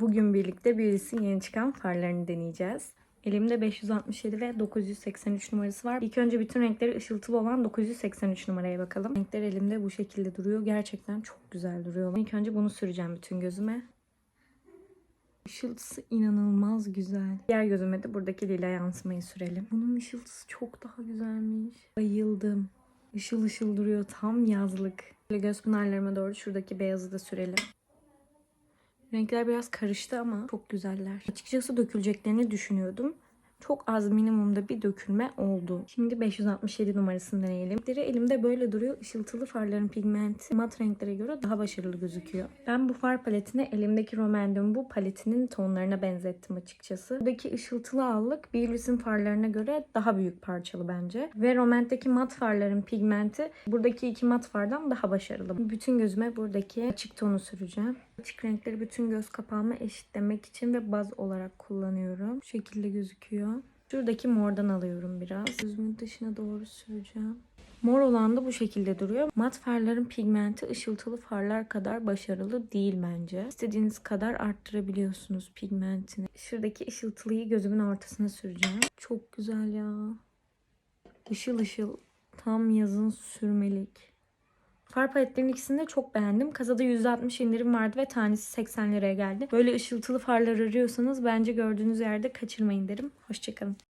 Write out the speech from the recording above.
Bugün birlikte Beauty's'in yeni çıkan farlarını deneyeceğiz. Elimde 567 ve 983 numarası var. İlk önce bütün renkleri ışıltılı olan 983 numaraya bakalım. Renkler elimde bu şekilde duruyor. Gerçekten çok güzel duruyor. İlk önce bunu süreceğim bütün gözüme. Işıltısı inanılmaz güzel. Diğer gözüme de buradaki lila yansımayı sürelim. Bunun ışıltısı çok daha güzelmiş. Bayıldım. Işıl ışıl duruyor. Tam yazlık. Göz pınarlarıma doğru şuradaki beyazı da sürelim. Renkler biraz karıştı ama çok güzeller. Açıkçası döküleceklerini düşünüyordum. Çok az minimumda bir dökülme oldu. Şimdi 567 numarasını deneyelim. Renkleri elimde böyle duruyor. Işıltılı farların pigmenti mat renklere göre daha başarılı gözüküyor. Ben bu far paletini elimdeki Romandium bu paletinin tonlarına benzettim açıkçası. Buradaki ışıltılı allık Billie's'in farlarına göre daha büyük parçalı bence. Ve Romant'taki mat farların pigmenti buradaki iki mat fardan daha başarılı. Bütün gözüme buradaki açık tonu süreceğim. Açık renkleri bütün göz kapağıma eşitlemek için ve baz olarak kullanıyorum. Bu şekilde gözüküyor. Şuradaki mordan alıyorum biraz. Gözümün dışına doğru süreceğim. Mor olan da bu şekilde duruyor. Mat farların pigmenti ışıltılı farlar kadar başarılı değil bence. İstediğiniz kadar arttırabiliyorsunuz pigmentini. Şuradaki ışıltılıyı gözümün ortasına süreceğim. Çok güzel ya. Işıl ışıl. Tam yazın sürmelik. Far paletlerinin ikisini de çok beğendim. Kasada %60 indirim vardı ve tanesi 80 liraya geldi. Böyle ışıltılı farlar arıyorsanız bence gördüğünüz yerde kaçırmayın derim. Hoşçakalın.